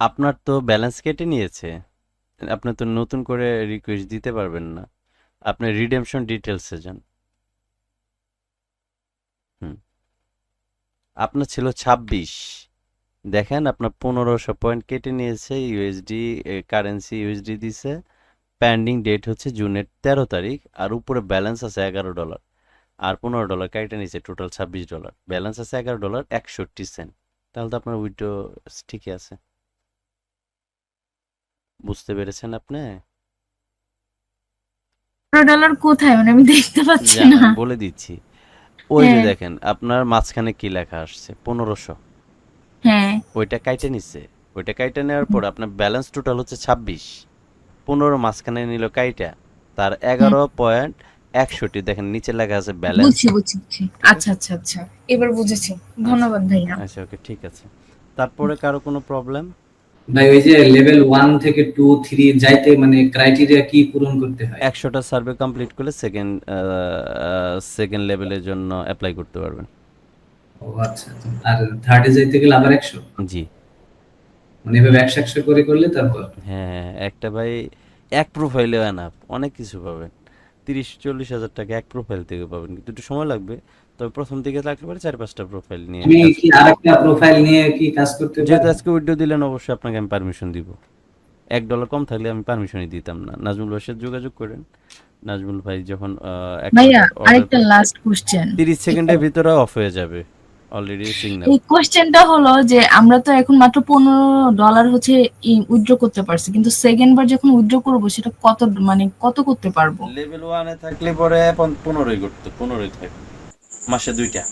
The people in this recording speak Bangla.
আপনার তো ব্যালেন্স কেটে নিয়েছে। আপনি তো নতুন করে রিকোয়েস্ট দিতে পারবেন না। আপনি রিডেমশন ডিটেলসে যান। হুম। আপনার ছিল ছাব্বিশ। দেখেন আপনার পনেরোশো পয়েন্ট কেটে নিয়েছে ইউএসডি কারেন্সি ইউএসডি দিছে। পেন্ডিং ডেট হচ্ছে জুনের তেরো তারিখ, আর উপরে ব্যালেন্স আছে এগারো ডলার আর পনেরো ডলার কেটে নিয়েছে টোটাল ছাব্বিশ ডলার ব্যালেন্স আছে এগারো ডলার একষট্টি সেন্ট তাহলে তো আপনার উইড্রো ঠিকই আছে। বুঝতে পেরেছেন আপনি? ডলার কোথায়? মানে আমি দেখতে পাচ্ছি না। বলে দিচ্ছি। ওই যে হ্যাঁ। দেখেন আপনার মাঝখানে কি লেখা আসছে? পনেরোশো। হ্যাঁ। ওইটা কাইটে নিচ্ছে। ওইটা কাইটে নেওয়ার পর আপনার ব্যালেন্স টোটাল হচ্ছে ছাব্বিশ। পনেরো মাঝখানে নিল কাইটা। তার এগারো পয়েন্ট একষট্টি। দেখেন নিচে লেখা আছে ব্যালেন্স বুঝছি বুঝছি বুঝছি। আচ্ছা আচ্ছা আচ্ছা। এবার বুঝেছি। ধন্যবাদ ভাইয়া। আচ্ছা ওকে ঠিক আছে। তারপরে কারও কোনো প্রবলেম ভাই ওই যে লেভেল ওয়ান থেকে টু থ্রি যাইতে মানে ক্রাইটেরিয়া কি পূরণ করতে হয়? সার্ভে কমপ্লিট করলে সেকেন্ড সেকেন্ড লেভেলের জন্য অ্যাপ্লাই করতে পারবেন। ও আচ্ছা। আর থার্ডে যাইতে গেলে আবার একশো? জি। মানে এভাবে একশো একশো করে করলে তারপর? হ্যাঁ একটা ভাই এক প্রোফাইলেও এনাফ অনেক কিছু পাবেন তিরিশ চল্লিশ হাজার টাকা এক প্রোফাইল থেকে পাবেন। কিন্তু একটু সময় লাগবে। তবে প্রথম দিকে থাকতে পারে চার পাঁচটা প্রোফাইল নিয়ে আমি কি আরেকটা প্রোফাইল নিয়ে কি কাজ করতে যেহেতু পারো? আজকে উইডো দিলেন অবশ্যই আপনাকে আমি পারমিশন দিব। এক ডলার কম থাকলে আমি পারমিশনই দিতাম না। নাজমুল ভাইয়ের সাথে যোগাযোগ করেন। নাজমুল ভাই যখন আহ, একটা ভাইয়া আরেকটা লাস্ট কোশ্চেন 30 সেকেন্ডের ভিতরে অফ হয়ে যাবে। অলরেডি সিগন্যাল এই কোশ্চেনটা হলো যে আমরা তো এখন মাত্র পনেরো ডলার হচ্ছে উইথড্র করতে পারছি কিন্তু সেকেন্ড বার যখন উইথড্র করব সেটা কত মানে কত করতে পারব? লেভেল ওয়ানে থাকলে পরে পনেরোই করতে পনেরোই থাকে মাসে দুইটা।